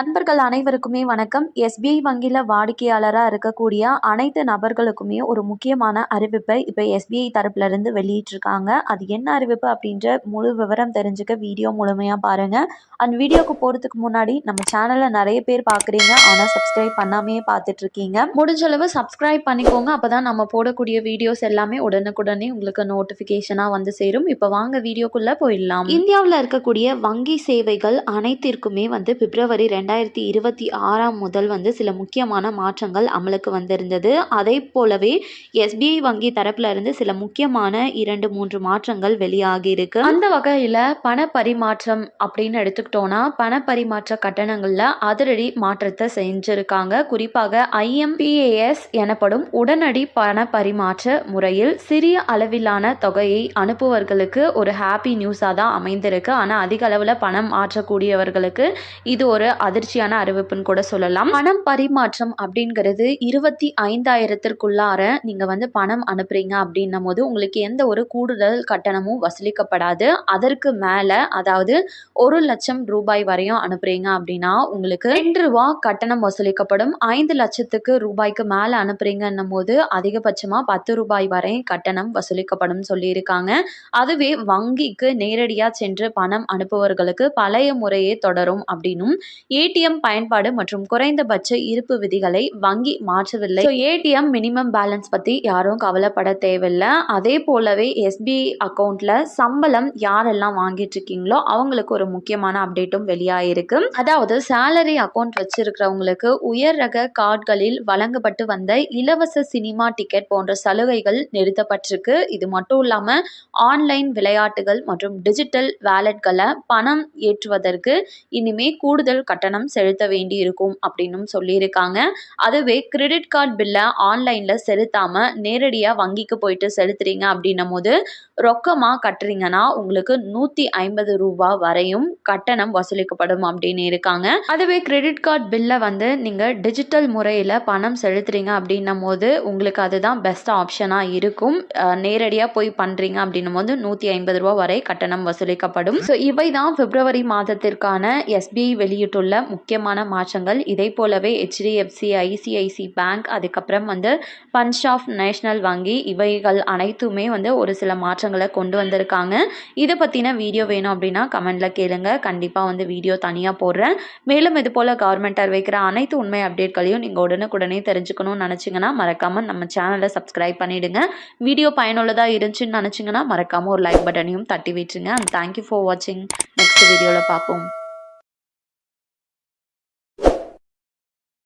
நண்பர்கள் அனைவருக்குமே வணக்கம். எஸ்பிஐ வங்கியில் வாடிக்கையாளராக இருக்கக்கூடிய அனைத்து நபர்களுக்குமே ஒரு முக்கியமான அறிவிப்பை இப்போ எஸ்பிஐ தரப்புலேருந்து வெளியிட்டிருக்காங்க. அது என்ன அறிவிப்பு அப்படின்ற முழு விவரம் தெரிஞ்சுக்க வீடியோ முழுமையாக பாருங்கள் அந்த வீடியோக்கு போகிறதுக்கு முன்னாடி நம்ம சேனலில் நிறைய பேர் பார்க்குறீங்க ஆனால் சப்ஸ்கிரைப் பண்ணாமையே பார்த்துட்ருக்கீங்க முடிஞ்ச அளவு சப்ஸ்கிரைப் பண்ணிக்கோங்க. அப்போ தான் நம்ம போடக்கூடிய வீடியோஸ் எல்லாமே உடனுக்குடனே உங்களுக்கு நோட்டிஃபிகேஷனாக வந்து சேரும். இப்போ வாங்க வீடியோக்குள்ளே போயிடலாம். இந்தியாவில் இருக்கக்கூடிய வங்கி சேவைகள் அனைத்திற்குமே வந்து பிப்ரவரி ரெண்டு ரெண்டாயிரத்தி இருபத்தி ஆறாம் முதல் வந்து சில முக்கியமான மாற்றங்கள் அமலுக்கு வந்திருந்தது. அதே போலவே எஸ்பிஐ வங்கி தரப்புல இருந்து சில முக்கியமான இரண்டு மூன்று மாற்றங்கள் வெளியாகி இருக்கு. அந்த வகையில் பண பரிமாற்றம் அப்படின்னு எடுத்துக்கிட்டோம்னா பண பரிமாற்ற கட்டணங்களில் அதிரடி மாற்றத்தை செஞ்சிருக்காங்க. குறிப்பாக ஐஎம்பிஏஎஸ் எனப்படும் உடனடி பண பரிமாற்ற முறையில் சிறிய அளவிலான தொகையை அனுப்புவர்களுக்கு ஒரு ஹாப்பி நியூஸாக தான் அமைந்திருக்கு. ஆனால் அதிக அளவில் பணம் மாற்றக்கூடியவர்களுக்கு இது ஒரு அதிர்ச்சியான அறிவிப்புன்னு கூட சொல்லலாம். பணம் பரிமாற்றம் அப்படிங்கிறது இருபத்தி ஐந்தாயிரத்திற்குள்ளார நீங்க வந்து பணம் அனுப்புறீங்க அப்படின்னும் போது உங்களுக்கு எந்த ஒரு கூடுதல் கட்டணமும் வசூலிக்கப்படாது. அதற்கு மேல அதாவது ஒரு லட்சம் ரூபாய் வரையும் அனுப்புறீங்க அப்படின்னா உங்களுக்கு ரெண்டு ரூபா கட்டணம் வசூலிக்கப்படும். ஐந்து லட்சத்துக்கு ரூபாய்க்கு மேல அனுப்புறீங்கன்னும் போது அதிகபட்சமா பத்து ரூபாய் வரை கட்டணம் வசூலிக்கப்படும் சொல்லியிருக்காங்க. அதுவே வங்கிக்கு நேரடியா சென்று பணம் அனுப்புவர்களுக்கு பழைய முறையே தொடரும் அப்படின்னும் ஏடிஎம் பயன்பாடு மற்றும் குறைந்தபட்ச இருப்பு விதிகளை வங்கி மாற்றவில்லை. ஏடிஎம் மினிமம் பேலன்ஸ் பத்தி யாரும் கவலைப்பட தேவையில்லை. அதே போலவே எஸ்பிஐ அக்கௌண்ட்ல சம்பளம் யாரெல்லாம் வாங்கிட்டு இருக்கீங்களோ அவங்களுக்கு ஒரு முக்கியமான அப்டேட்டும் வெளியாயிருக்கு. அதாவது சேலரி அக்கௌண்ட் வச்சிருக்கிறவங்களுக்கு உயர் ரக கார்டுகளில் வழங்கப்பட்டு வந்த இலவச சினிமா டிக்கெட் போன்ற சலுகைகள் நிறுத்தப்பட்டிருக்கு. இது மட்டும் இல்லாம ஆன்லைன் விளையாட்டுகள் மற்றும் டிஜிட்டல் வேலெட்களை பணம் ஏற்றுவதற்கு இனிமே கூடுதல் கட்டணம் கட்டணம் செலுத்த வேண்டி இருக்கும் அப்படின்னும் சொல்லியிருக்காங்க. அதுவே கிரெடிட் கார்டு பில்லை ஆன்லைனில் செலுத்தாமல் நேரடியாக வங்கிக்கு போயிட்டு செலுத்துறீங்க அப்படின்னும் போது ரொக்கமாக கட்டுறீங்கன்னா உங்களுக்கு நூற்றி ஐம்பது ரூபா வரையும் கட்டணம் வசூலிக்கப்படும் அப்படின்னு இருக்காங்க. அதுவே கிரெடிட் கார்டு பில்லை வந்து நீங்கள் டிஜிட்டல் முறையில் பணம் செலுத்துறீங்க அப்படின்னும் போது உங்களுக்கு அதுதான் பெஸ்ட் ஆப்ஷனாக இருக்கும். நேரடியாக போய் பண்ணுறீங்க அப்படின்னும் போது நூற்றி ஐம்பது ரூபா வரை கட்டணம் வசூலிக்கப்படும். ஸோ இவை தான் பிப்ரவரி மாதத்திற்கான எஸ்பிஐ வெளியிட்டுள்ள முக்கியமான மாற்றங்கள். இதை போலவே ஹெச்டிஎஃப்சி ஐசிஐசி பேங்க் அதுக்கப்புறம் வந்து பஞ்சாப் நேஷனல் வங்கி இவைகள் அனைத்துமே வந்து ஒரு சில மாற்றங்களை கொண்டு வந்திருக்காங்க. இதை பற்றின வீடியோ வேணும் அப்படின்னா கமெண்டில் கேளுங்க. கண்டிப்பாக வந்து வீடியோ தனியாக போடுறேன். மேலும் இது போல் கவர்மெண்ட் அறிவிக்கிற அனைத்து உண்மை அப்டேட்களையும் நீங்கள் உடனுக்குடனே தெரிஞ்சுக்கணும்னு நினச்சிங்கன்னா மறக்காமல் நம்ம சேனலை சப்ஸ்கிரைப் பண்ணிவிடுங்க வீடியோ பயனுள்ளதாக இருந்துச்சுன்னு நினச்சிங்கன்னா மறக்காமல் ஒரு லைக் பட்டனையும் தட்டி விட்டுருங்க. அண்ட் தேங்க்யூ ஃபார் வாட்சிங் நெக்ஸ்ட் வீடியோவில் பார்ப்போம்.